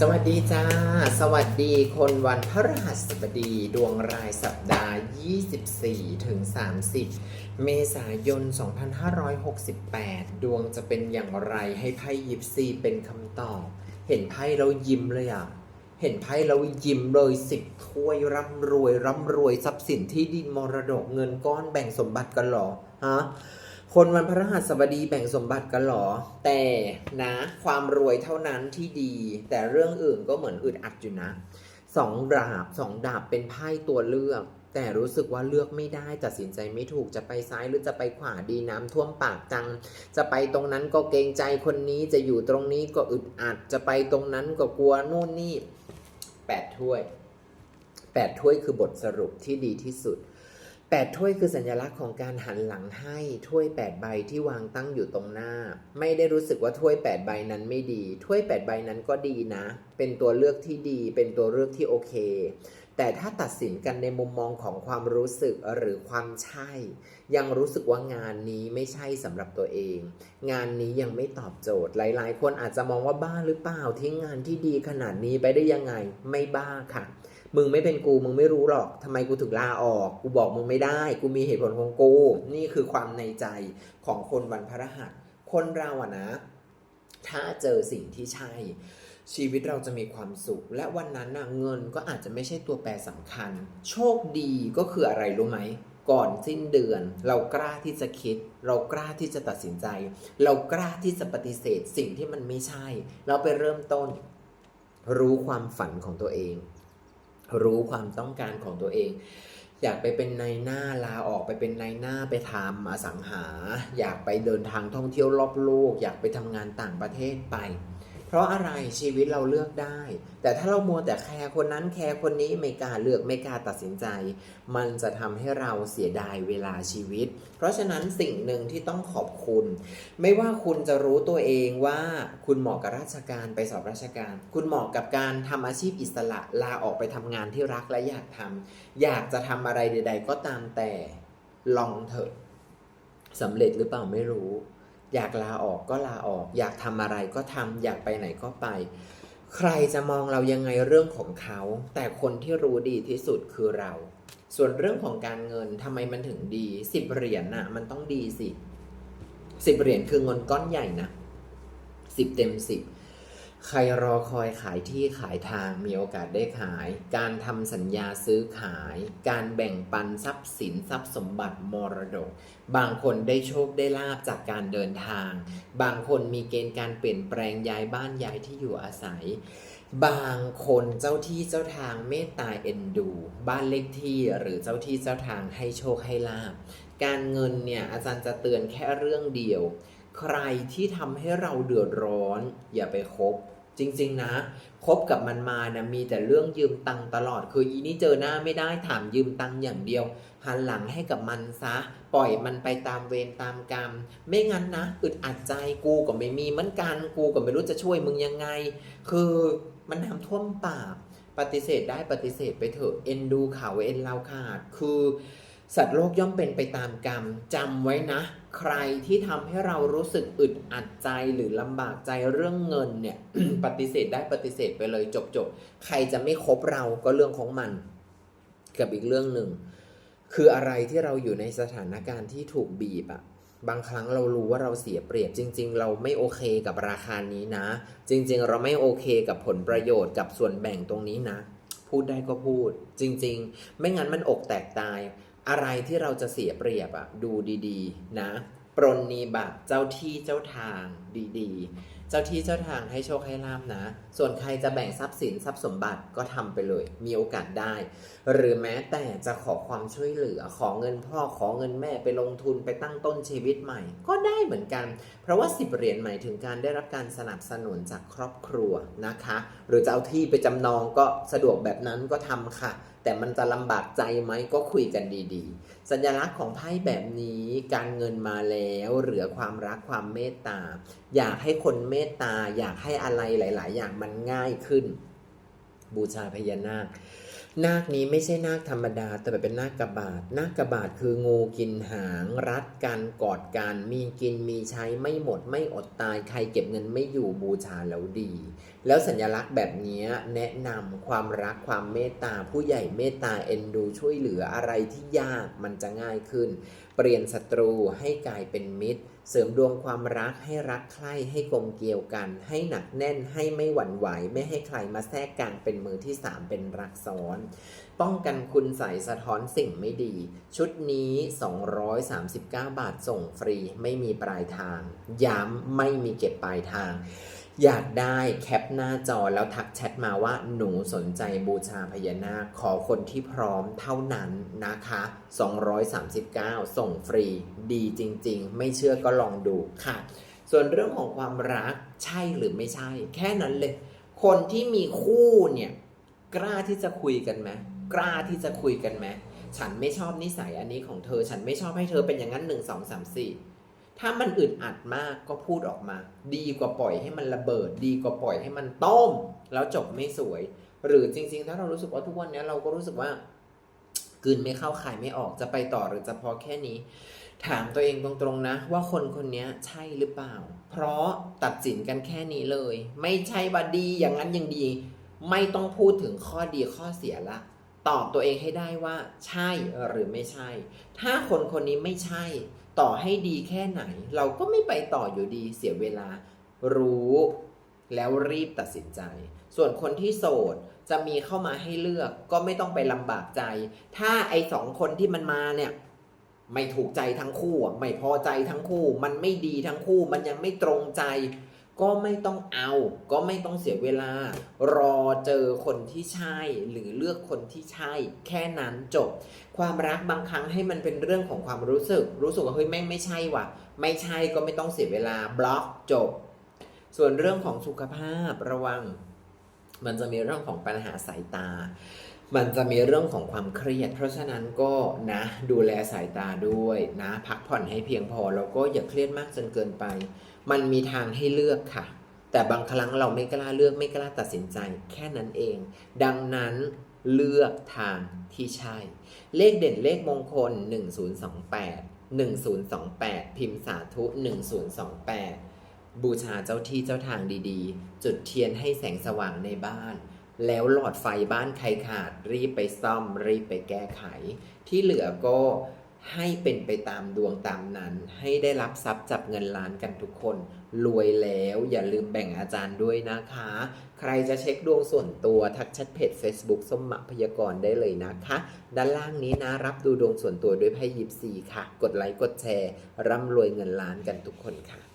สวัสดีจ้า สวัสดีคนวันพฤหัสบดีดวงรายสัปดาห์ 24 ถึง 30 เมษายน 2568 ดวงจะเป็นอย่างไรให้ไพ่ยิปซีเป็นคำตอบ เห็นไพ่แล้วยิ้มเลยอะ เห็นไพ่แล้วยิ้มเลยสิบถ้วยร่ำรวยร่ำรวยทรัพย์สินที่ดินมรดกเงินก้อนแบ่งสมบัติกันหรอ ฮะ คนวันพฤหัสบดีแบ่งสมบัติกันหรอ แต่นะความรวยเท่านั้นที่ดี แต่เรื่องอื่นก็เหมือนอึดอัดอยู่นะสองดาบสองดาบเป็นไพ่ตัวเลือก แต่รู้สึกว่าเลือกไม่ได้ตัดสินใจไม่ถูกจะไปซ้ายหรือจะไปขวาดีน้ำท่วมปากจัง จะไปตรงนั้นก็เกรงใจคนนี้จะอยู่ตรงนี้ก็อึดอัด จะไปตรงนั้นก็กลัวนู่นนี่แปดถ้วยแปดถ้วยคือบทสรุปที่ดีที่สุด แปดถ้วยคือสัญลักษณ์ของการหันหลังให้ถ้วยแปดใบที่วางตั้งอยู่ตรงหน้า ไม่ได้รู้สึกว่าถ้วยแปดใบนั้นไม่ดี ถ้วยแปดใบนั้นก็ดีนะ เป็นตัวเลือกที่ดี เป็นตัวเลือกที่โอเค แต่ถ้าตัดสินกันในมุมมองของความรู้สึกหรือความใช่ ยังรู้สึกว่างานนี้ไม่ใช่สำหรับตัวเอง งานนี้ยังไม่ตอบโจทย์ หลาย ๆ คนอาจจะมองว่าบ้าหรือเปล่าทิ้งงานที่ดีขนาดนี้ไปได้ยังไงไม่บ้าค่ะ มึงไม่เป็นกูมึงไม่รู้หรอกทำไมกูถึงลาออก กูบอกมึงไม่ได้ กูมีเหตุผลของกู นี่คือความในใจของคนวันพระรหัส คนเราอะนะ ถ้าเจอสิ่งที่ใช่ชีวิตเราจะมีความสุข และวันนั้นนะเงินก็อาจจะไม่ใช่ตัวแปรสำคัญ โชคดีก็คืออะไรรู้ไหม ก่อนสิ้นเดือน เรากล้าที่จะคิด เรากล้าที่จะตัดสินใจ เรากล้าที่จะปฏิเสธสิ่งที่มันไม่ใช่ เราไปเริ่มต้น รู้ความฝันของตัวเอง รู้ความต้องการของตัวเอง อยากไปเป็นนายหน้าลาออกไปเป็นนายหน้าไปทำอสังหา อยากไปเดินทางท่องเที่ยวรอบโลก อยากไปทำงานต่างประเทศไป เพราะอะไรชีวิตเราเลือกได้ แต่ถ้าเรามัวแต่แคร์คนนั้นแคร์คนนี้ไม่กล้าเลือกไม่กล้าตัดสินใจ มันจะทำให้เราเสียดายเวลาชีวิต เพราะฉะนั้นสิ่งหนึ่งที่ต้องขอบคุณ ไม่ว่าคุณจะรู้ตัวเองว่าคุณเหมาะกับราชการไปสอบราชการ คุณเหมาะกับการทำอาชีพอิสระลาออกไปทำงานที่รักและอยากทำอยากจะทำอะไรใด ๆ ก็ตามแต่ลองเถอะสำเร็จหรือเปล่าไม่รู้ อยากลาออกก็ลาออก อยากทำอะไรก็ทำอยากไปไหนก็ไป ใครจะมองเรายังไงเรื่องของเขา แต่คนที่รู้ดีที่สุดคือเรา ส่วนเรื่องของการเงินทำไมมันถึงดีสิบเหรียญน่ะ มันต้องดีสิสิบเหรียญคือเงินก้อนใหญ่นะสิบเต็มสิบ ใครรอคอยขายที่ขายทางมีโอกาสได้ขาย การทำสัญญาซื้อขาย การแบ่งปันทรัพย์สินทรัพย์สมบัติมรดก บางคนได้โชคได้ลาบจากการเดินทาง บางคนมีเกณฑ์การเปลี่ยนแปลงย้ายบ้านย้ายที่อยู่อาศัย บางคนเจ้าที่เจ้าทางเมตตาเอ็นดู บ้านเลขที่หรือเจ้าที่เจ้าทางให้โชคให้ลาบ การเงินเนี่ยอาจารย์จะเตือนแค่เรื่องเดียว ใครที่ทำให้เราเดือดร้อน อย่าไปคบ จริง ๆ นะคบกับมันมานะมีแต่เรื่องยืมตังตลอด คืออีนี่เจอหน้าไม่ได้ถามยืมตังอย่างเดียวหันหลังให้กับมันซะ ปล่อยมันไปตามเวรตามกรรม ไม่งั้นนะอึดอัดใจกูก็ไม่มีเหมือนกันกูก็ไม่รู้จะช่วยมึงยังไง คือมันน้ำท่วมปากปฏิเสธได้ปฏิเสธไปเถอะเอ็นดูเขาเอ็นเราขาดคือ สัตว์โลกย่อมเป็นไปตามกรรมจำไว้นะ ใครที่ทำให้เรารู้สึกอึดอัดใจหรือลำบากใจเรื่องเงินเนี่ย ปฏิเสธได้ปฏิเสธไปเลยจบจบๆใครจะไม่คบเราก็เรื่องของมัน กับอีกเรื่องหนึ่ง คืออะไรที่เราอยู่ในสถานการณ์ที่ถูกบีบอะบางครั้งเรารู้ว่าเราเสียเปรียบจริง ๆ เราไม่โอเคกับราคานี้นะ จริง ๆ เราไม่โอเคกับผลประโยชน์กับส่วนแบ่งตรงนี้นะ พูดได้ก็พูด จริง ๆ ไม่งั้นมันอกแตกตาย อะไรที่เราจะเสียเปรียบอะดูดีๆ นะ ปรนนีบัตรเจ้าที่เจ้าทางดีๆ เจ้าที่เจ้าทางให้โชคให้ลาบนะ ส่วนใครจะแบ่งทรัพย์สินทรัพย์สมบัติก็ทำไปเลย มีโอกาสได้ หรือแม้แต่จะขอความช่วยเหลือ ขอเงินพ่อขอเงินแม่ไปลงทุนไปตั้งต้นชีวิตใหม่ ก็ได้เหมือนกัน เพราะว่าสิบเหรียญหมายถึงการได้รับการสนับสนุนจากครอบครัวนะคะ หรือจะเอาที่ไปจำนองก็สะดวกแบบนั้นก็ทำค่ะ แต่มันจะลำบากใจไหมก็คุยกันดีๆ สัญลักษณ์ของไพ่แบบนี้การเงินมาแล้วเหลือความรักความเมตตา อยากให้คนเมตตา อยากให้อะไรหลาย ๆ อย่างมันง่ายขึ้น บูชาพญานาค นาคนี้ไม่ใช่นาคธรรมดา แต่เป็นนาคกระบาดนาคกระบาดคืองูกินหาง รัดกันกอดกันมีกินมีใช้ไม่หมดไม่อดตายใครเก็บเงินไม่อยู่บูชาแล้วดี แล้วสัญลักษณ์แบบนี้แนะนำความรักความเมตตาผู้ใหญ่เมตตาเอ็นดูช่วยเหลืออะไรที่ยากมันจะง่ายขึ้นเปลี่ยนศัตรูให้กลายเป็นมิตร เสริมดวงความรักให้รักใคร่ให้กลมเกลียวกัน ให้หนักแน่นให้ไม่หวั่นไหว ไม่ให้ใครมาแทรกกลางเป็นมือที่สามเป็นรักซ้อน ป้องกันคุณใส่สะท้อนสิ่งไม่ดี ชุดนี้ 239 บาทส่งฟรีไม่มีปลายทาง ย้ำไม่มีเก็บปลายทาง อยากได้แคปหน้าจอแล้วทักแชทมาว่าหนูสนใจบูชาพญานาค ขอคนที่พร้อมเท่านั้นนะคะ 239 ส่งฟรี ดีจริง ๆ ไม่เชื่อก็ลองดูค่ะ ส่วนเรื่องของความรักใช่หรือไม่ใช่ แค่นั้นเลย คนที่มีคู่เนี่ย กล้าที่จะคุยกันไหมกล้าที่จะคุยกันไหมฉันไม่ชอบนิสัยอันนี้ของเธอ ฉันไม่ชอบให้เธอเป็นอย่างนั้นหนึ่งสองสามสี่ ถ้ามันอึดอัดมากก็พูดออกมา ดีกว่าปล่อยให้มันระเบิด ดีกว่าปล่อยให้มันต้ม แล้วจบไม่สวย หรือจริง ๆ ถ้าเรารู้สึกว่าทุกวันนี้เราก็รู้สึกว่ากืนไม่เข้าขายไม่ออกจะไปต่อหรือจะพอแค่นี้ ถามตัวเองตรงๆนะ ว่าคนคนนี้ใช่หรือเปล่า เพราะตัดสินกันแค่นี้เลย ไม่ใช่ว่าดีอย่างนั้นอย่างดี ไม่ต้องพูดถึงข้อดีข้อเสียละตอบตัวเองให้ได้ว่า ใช่หรือไม่ใช่ ถ้าคนคนนี้ไม่ใช่ ต่อให้ดีแค่ไหน เราก็ไม่ไปต่ออยู่ดีเสียเวลารู้ แล้วรีบตัดสินใจ ส่วนคนที่โสดจะมีเข้ามาให้เลือกก็ไม่ต้องไปลำบากใจ ถ้าไอ้สองคนที่มันมาเนี่ยไม่ถูกใจทั้งคู่ ไม่พอใจทั้งคู่ มันไม่ดีทั้งคู่ มันยังไม่ตรงใจ ก็ไม่ต้องเอา ก็ไม่ต้องเสียเวลา รอเจอคนที่ใช่ หรือเลือกคนที่ใช่ แค่นั้นจบ ความรักบางครั้งให้มันเป็นเรื่องของความรู้สึก รู้สึกว่าเฮ้ยแม่งไม่ใช่ว่ะ ไม่ใช่ก็ไม่ต้องเสียเวลาบล็อกจบ ส่วนเรื่องของสุขภาพระวัง มันจะมีเรื่องของปัญหาสายตา มันจะมีเรื่องของความเครียด เพราะฉะนั้นก็นะ ดูแลสายตาด้วยนะ พักผ่อนให้เพียงพอแล้วก็อย่าเครียดมากจนเกินไป มันมีทางให้เลือกค่ะ แต่บางครั้งเราไม่กล้าเลือกไม่กล้าตัดสินใจ แค่นั้นเอง ดังนั้นเลือกทางที่ใช่ เลขเด่นเลขมงคล 1028 1028 พิมพ์สาธุ 1028 บูชาเจ้าที่เจ้าทางดีๆ จุดเทียนให้แสงสว่างในบ้าน แล้วหลอดไฟบ้านใครขาดรีบไปซ่อมรีบไปแก้ไข ที่เหลือก็ ให้เป็นไปตามดวงตามนั้น ให้ได้รับทรัพย์จับเงินล้านกันทุกคน รวยแล้วอย่าลืมแบ่งอาจารย์ด้วยนะคะ ใครจะเช็คดวงส่วนตัวทักแชทเพจ Facebook สมมะพยากรณ์ได้เลยนะคะ ด้านล่างนี้นะรับดูดวงส่วนตัวด้วยไพ่ยิปซีค่ะ กดไลค์กดแชร์ ร่ำรวยเงินล้านกันทุกคนค่ะ